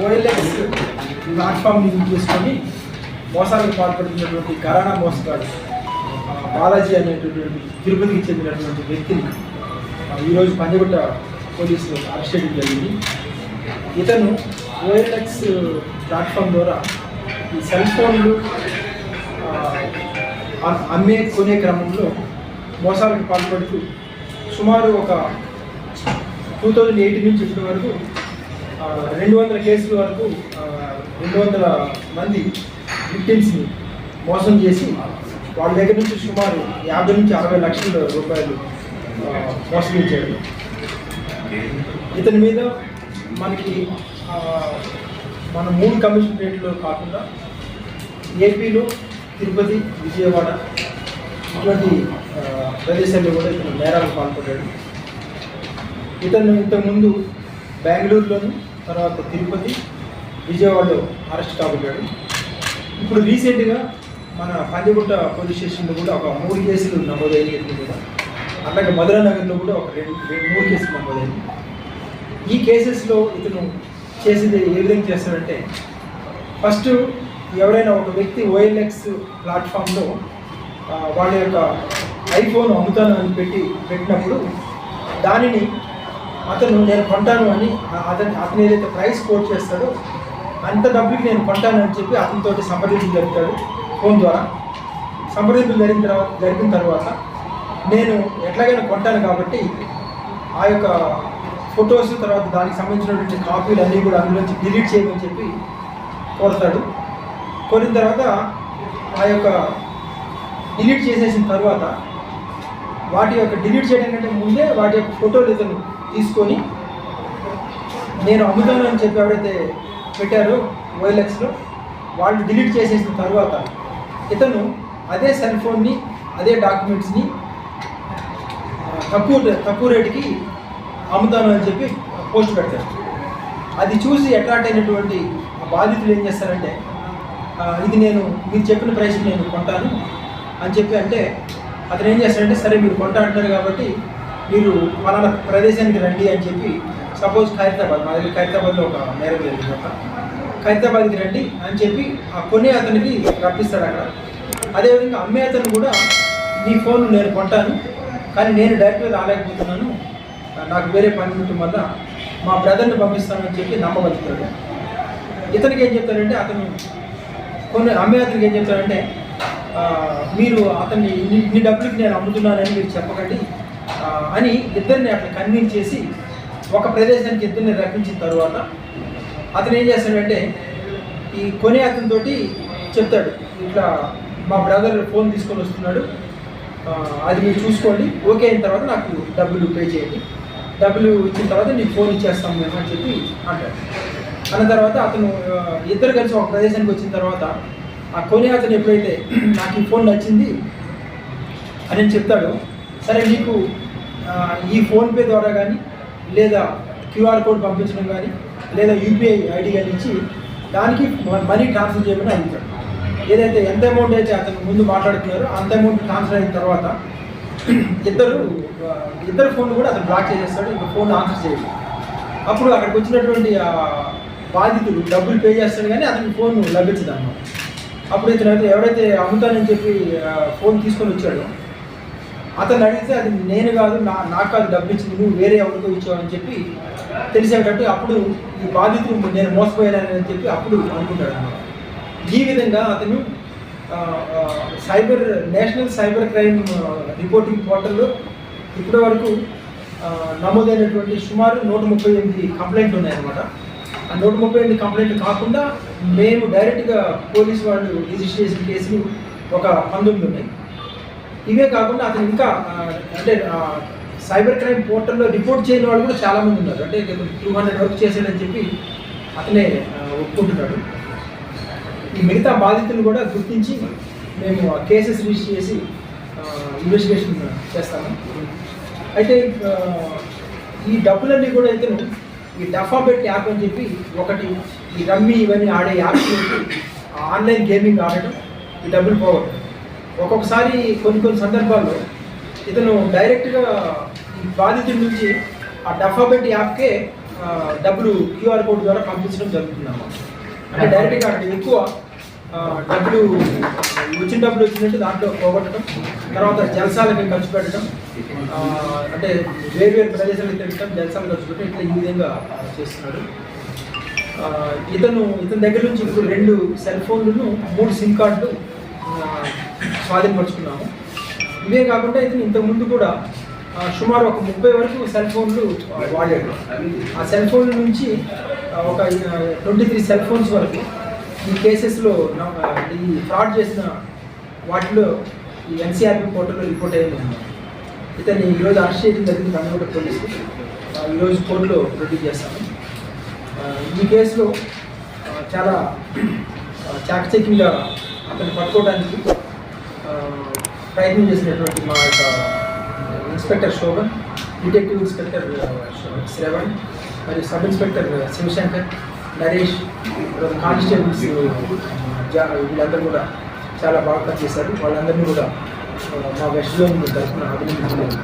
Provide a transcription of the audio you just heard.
OLX platform use చేసుకొని మోసాలకు పాల్పడుతున్నటువంటి corona మోసగాడు బాలాజీ అనేటటువంటి తిరుపతికి చెందినటువంటి వ్యక్తిని ఈరోజు పంజగుట్ట పోలీసులు అరెస్ట్ చేయడం జరిగింది. ఇతను ఓఎల్ఎక్స్ ప్లాట్ఫామ్ ద్వారా ఈ సెల్ ఫోన్లు అమ్మే కొనే క్రమంలో మోసాలకు పాల్పడుతూ సుమారు ఒక టూ థౌజండ్ ఎయిట్ నుంచి ఇప్పటి వరకు రెండు వందల కేసుల వరకు రెండు వందల మంది విక్టిమ్స్ని మోసం చేసి వాళ్ళ దగ్గర నుంచి సుమారు యాభై నుంచి అరవై లక్షల రూపాయలు మోసగించాడు ఇతని మీద మనకి మన మూడు కమిషనరేట్లో కాకుండా ఏపీలో తిరుపతి విజయవాడ ఇటువంటి ప్రదేశాల్లో కూడా ఇతను నేరాలు పాల్పడ్డాడు. ఇతను ఇంతకుముందు బెంగళూరులోను తర్వాత తిరుపతి విజయవాడలో అరెస్ట్ కాబడ్డాడు ఇప్పుడు రీసెంట్గా మన పంజగుట్ట పోలీస్ స్టేషన్లో కూడా ఒక మూడు కేసులు నమోదయ్యింది కూడా మీద అలాగే మధురా నగర్లో కూడా ఒక రెండు రెండు మూడు కేసులు నమోదైంది. ఈ కేసెస్లో ఇతను చేసేది ఏ విధంగా చేస్తాడంటే ఫస్ట్ ఎవరైనా ఒక వ్యక్తి ఓఎల్ఎక్స్ ప్లాట్ఫామ్లో వాళ్ళ యొక్క ఐఫోన్ అమ్ముతాను పెట్టి పెట్టినప్పుడు దానిని అతను నేను కొంటాను అని అతని అతను ఏదైతే ప్రైస్ కోట్ చేస్తాడో అంత డబ్బుకి నేను కొంటాను అని చెప్పి అతనితో సంప్రదింపులు జరుపుతాడు ఫోన్ ద్వారా. సంప్రదింపులు జరిగిన తర్వాత జరిపిన తర్వాత నేను ఎట్లాగైనా కొంటాను కాబట్టి ఆ యొక్క ఫొటోస్ తర్వాత దానికి సంబంధించినటువంటి కాపీలు అన్నీ కూడా అందులోంచి డిలీట్ చేయమని చెప్పి కోరుతాడు. కోరిన తర్వాత ఆ యొక్క డిలీట్ చేసేసిన తర్వాత వాటి యొక్క డిలీట్ చేయడం కంటే ముందే వాటి యొక్క ఫోటోలు ఇతను తీసుకొని నేను అమ్ముతాను అని చెప్పి ఎవరైతే పెట్టారో వైలెక్స్లో వాళ్ళు డిలీట్ చేసేసిన తర్వాత ఇతను అదే సెల్ ఫోన్ని అదే డాక్యుమెంట్స్ని తక్కువ తక్కువ రేటుకి అమ్ముతాను అని చెప్పి పోస్ట్ పెడతారు. అది చూసి అట్రాక్ట్ అయినటువంటి ఆ బాధితులు ఏం చేస్తారంటే ఇది నేను మీరు చెప్పిన ప్రైస్కి నేను కొంటాను అని చెప్పి అంటే అతను ఏం చేస్తాడంటే సరే మీరు కొంటా అంటారు కాబట్టి మీరు మన ప్రదేశానికి రండి అని చెప్పి సపోజ్ ఖైరతాబాద్ మా దగ్గర ఖైరతాబాద్లో ఒక నేరం జరిగింది ఒక ఖైరతాబాద్కి రండి అని చెప్పి ఆ కొనే అతనికి రప్పిస్తాడు అక్కడ. అదేవిధంగా అమ్మే అతను కూడా నీ ఫోన్ నేను కొంటాను కానీ నేను డైరెక్ట్గా రాలేకపోతున్నాను. నాకు వేరే పని ఉండటం వల్ల మా బ్రదర్ని పంపిస్తానని చెప్పి నమ్మగలుగుతాడు ఇతనికి ఏం చెప్తాడంటే అతను కొన్ని అమ్మే అతనికి ఏం చెప్తాడంటే మీరు అతన్ని ఇన్ని డబ్బులకి నేను అమ్ముతున్నానని మీరు చెప్పకండి. అని ఇద్దరిని అట్లా కన్విన్స్ చేసి ఒక ప్రదేశానికి ఇద్దరిని రప్పించిన తర్వాత అతను ఏం చేస్తాడంటే ఈ కొనే అతనితోటి చెప్తాడు. ఇట్లా మా బ్రదర్ ఫోన్ తీసుకొని వస్తున్నాడు. అది మీరు చూసుకోండి. ఓకే అయిన తర్వాత నాకు డబ్బులు పే చేయండి. డబ్బులు ఇచ్చిన తర్వాత నీకు ఫోన్ ఇచ్చేస్తాం మేము అని చెప్పి అంటాడు. అన్న తర్వాత అతను ఇద్దరు కలిసి ఒక ప్రదేశానికి వచ్చిన తర్వాత ఆ కొనే అతను ఎప్పుడైతే నాకు ఈ ఫోన్ నచ్చింది అని నేను చెప్తాడు సరే మీకు ఈ ఫోన్పే ద్వారా కానీ లేదా క్యూఆర్ కోడ్ పంపించడం కానీ లేదా యూపీఐ ఐడి కానీ ఇచ్చి దానికి మనీ ట్రాన్స్ఫర్ చేయమని అడుగుతాడు ఏదైతే ఎంత అమౌంట్ అయితే అతను ముందు మాట్లాడుతున్నారో అంత అమౌంట్ ట్రాన్స్ఫర్ అయిన తర్వాత ఇద్దరు ఇద్దరు ఫోన్ కూడా అతను బ్లాక్ చేసేస్తాడు ఇంకా ఫోన్ ఆన్సర్ చేయడు. అప్పుడు అక్కడికి వచ్చినటువంటి బాధితుడు డబ్బులు పే చేస్తాడు కానీ అతనికి ఫోన్ లభించదు అన్నమాట అప్పుడు ఇతను అయితే ఎవరైతే అమ్ముతానని చెప్పి ఫోన్ తీసుకొని వచ్చాడో అతను అడిగితే అది నేను కాదు నా నాకు కాదు డబ్బు ఇచ్చింది నువ్వు వేరే ఎవరికో ఇచ్చావు అని చెప్పి తెలిసేటట్టు అప్పుడు ఈ బాధితుడు నేను మోసపోయానని చెప్పి అప్పుడు అనుకుంటాడు అన్నమాట. ఈ విధంగా అతను cyber national cyber crime reporting పోర్టల్లో ఇప్పటి వరకు నమోదైనటువంటి సుమారు నూట ముప్పై ఎనిమిది కంప్లైంట్లు ఉన్నాయన్నమాట. ఆ నూట ముప్పై ఎనిమిది కంప్లైంట్లు కాకుండా మేము డైరెక్ట్గా పోలీస్ వాళ్ళు రిజిస్టర్ చేసిన కేసులు ఒక పంతొమ్మిది ఉన్నాయి. ఇవే కాకుండా అతను ఇంకా అంటే సైబర్ క్రైమ్ పోర్టల్లో రిపోర్ట్ చేయని వాళ్ళు కూడా చాలామంది ఉన్నారు. అంటే టూ హండ్రెడ్ వర్క్ చేశాడని చెప్పి అతనే ఒప్పుకుంటున్నాడు. ఈ మిగతా బాధితులు కూడా గుర్తించి మేము ఆ కేసెస్ రిజిస్టర్ చేసి ఇన్వెస్టిగేషన్ చేస్తాము. అయితే ఈ డబ్బులన్నీ కూడా అయితే ఈ డఫాబెట్ యాప్ అని చెప్పి ఒకటి ఈ రమ్మీ ఇవన్నీ ఆడే యాప్స్ ఆన్లైన్ గేమింగ్ ఆడటం ఈ డబ్బులు పోగొట్టడం ఒక్కొక్కసారి కొన్ని కొన్ని సందర్భాల్లో ఇతను డైరెక్ట్గా బాధితుడి నుంచి ఆ డఫాబెట్ యాప్కే డబ్బులు క్యూఆర్ కోడ్ ద్వారా పంపించడం జరుగుతుందన్నమాట. అంటే డైరెక్ట్గా అంటే ఎక్కువ డబ్బులు వచ్చిన డబ్బులు వచ్చినట్టు దాంట్లో పోగొట్టడం తర్వాత జలసాలకి ఖర్చు పెట్టడం అంటే వేరు వేరు ప్రదేశాలకు తిరగడం జలసాలు ఖర్చు పెట్టడం ఇట్లా ఈ విధంగా చేస్తున్నాడు. ఇతను ఇతని దగ్గర నుంచి ఇప్పుడు రెండు సెల్ ఫోన్లను మూడు సిమ్ కార్డులు స్వాధీనపరుచుకున్నాము. ఇవే కాకుండా ఇతను ఇంతకుముందు కూడా సుమారు ఒక ముప్పై వరకు సెల్ ఫోన్లు ఆ, వాడాడు ఆ సెల్ ఫోన్ల నుంచి ఒక ట్వంటీ త్రీ సెల్ ఫోన్స్ వరకు ఈ కేసెస్లో ఈ ఫ్రాడ్ చేసిన వాటిలో ఈ ఎన్సీఆర్పి పోర్టల్లో రిపోర్ట్ అయ్యింది ఇతని ఇతన్ని ఈరోజు అరెస్ట్ చేయడం జరిగింది కన్నగొండ పోలీసులు ఆ, ఈరోజు కోర్టులో ప్రొడ్యూస్ చేస్తాము ఈ కేసులో చాలా చాకచక్యంగా అతను పట్టుకోవడానికి ప్రయత్నం చేసినటువంటి మా యొక్క uh, inspector Shobhan detective inspector uh, Shravan మరియు sub inspector uh, Shivashankar Naresh constables వీళ్ళందరూ కూడా చాలా బాగా పనిచేశారు. వాళ్ళందరినీ కూడా మా వెస్ట్ జోన్ తరఫున అభినందించలేదు